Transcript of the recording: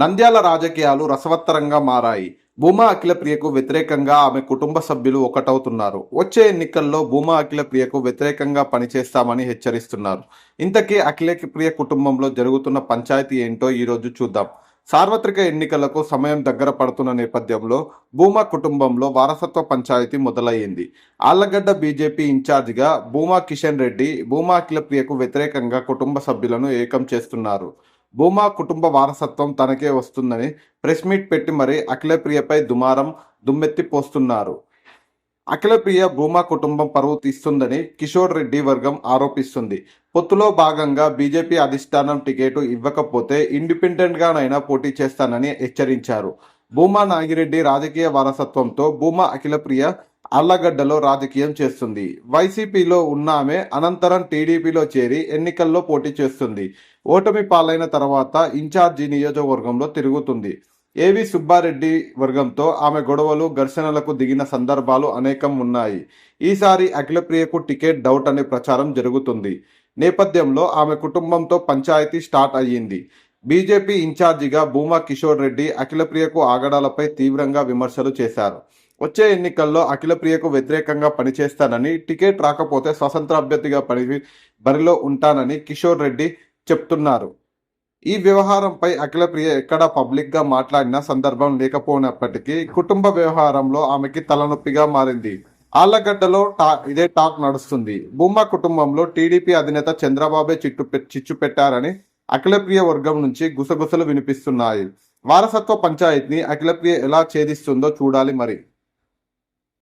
నంద్యాల రాజకీయాలు రసవత్తరంగా మారాయి. భూమా అఖిలప్రియకు వ్యతిరేకంగా ఆమె కుటుంబ సభ్యులు ఒకటవుతున్నారు. వచ్చే ఎన్నికల్లో భూమా అఖిలప్రియకు వ్యతిరేకంగా పనిచేస్తామని హెచ్చరిస్తున్నారు. ఇంతకీ అఖిలప్రియ కుటుంబంలో జరుగుతున్న పంచాయతీ ఏంటో ఈరోజు చూద్దాం. సార్వత్రిక ఎన్నికలకు సమయం దగ్గర పడుతున్న నేపథ్యంలో భూమా కుటుంబంలో వారసత్వ పంచాయతీ మొదలయ్యింది. ఆళ్ళగడ్డ బీజేపీ ఇన్ఛార్జిగా భూమా కిషన్ రెడ్డి భూమా అఖిలప్రియకు వ్యతిరేకంగా కుటుంబ సభ్యులను ఏకం చేస్తున్నారు. భూమా కుటుంబ వారసత్వం తనకే వస్తుందని ప్రెస్ మీట్ పెట్టి మరీ అఖిలప్రియపై దుమారం దుమ్మెత్తి పోస్తున్నారు అఖిలప్రియ భూమా కుటుంబం పరువు తీస్తుందని కిషోర్ రెడ్డి వర్గం ఆరోపిస్తుంది. పొత్తులో భాగంగా బీజేపీ అధిష్టానం టికెట్ ఇవ్వకపోతే ఇండిపెండెంట్గానైనా పోటీ చేస్తానని హెచ్చరించారు. భూమా నాగిరెడ్డి రాజకీయ వారసత్వంతో భూమా అఖిలప్రియ అల్లగడ్డలో రాజకీయం చేస్తుంది. వైసీపీలో ఉన్న ఆమె అనంతరం టీడీపీలో చేరి ఎన్నికల్లో పోటీ చేస్తుంది. ఓటమి పాలైన తర్వాత ఇన్ఛార్జి నియోజకవర్గంలో తిరుగుతుంది. ఏవి సుబ్బారెడ్డి వర్గంతో ఆమె గొడవలు ఘర్షణలకు దిగిన సందర్భాలు అనేకం ఉన్నాయి. ఈసారి అఖిలప్రియకు టికెట్ డౌట్ అనే ప్రచారం జరుగుతుంది. నేపథ్యంలో ఆమె కుటుంబంతో పంచాయతీ స్టార్ట్ అయ్యింది. బీజేపీ ఇన్ఛార్జిగా భూమా కిషోర్ రెడ్డి అఖిలప్రియకు ఆగడాలపై తీవ్రంగా విమర్శలు చేశారు. వచ్చే ఎన్నికల్లో అఖిలప్రియకు వ్యతిరేకంగా పనిచేస్తానని టికెట్ రాకపోతే స్వతంత్ర అభ్యర్థిగా పని బరిలో ఉంటానని కిషోర్ రెడ్డి చెప్తున్నారు. ఈ వ్యవహారంపై అఖిలప్రియ ఎక్కడా పబ్లిక్గా మాట్లాడిన సందర్భం లేకపోయినప్పటికీ కుటుంబ వ్యవహారంలో ఆమెకి తలనొప్పిగా మారింది. ఆళ్ళగడ్డలో టా ఇదే టాక్ నడుస్తుంది. భూమా కుటుంబంలో టీడీపీ అధినేత చంద్రబాబే చిట్టు పె- చిచ్చు పెట్టారని అఖిలప్రియ వర్గం నుంచి గుసగుసలు వినిపిస్తున్నాయి. వారసత్వ పంచాయతీని అఖిలప్రియ ఎలా ఛేదిస్తుందో చూడాలి మరి.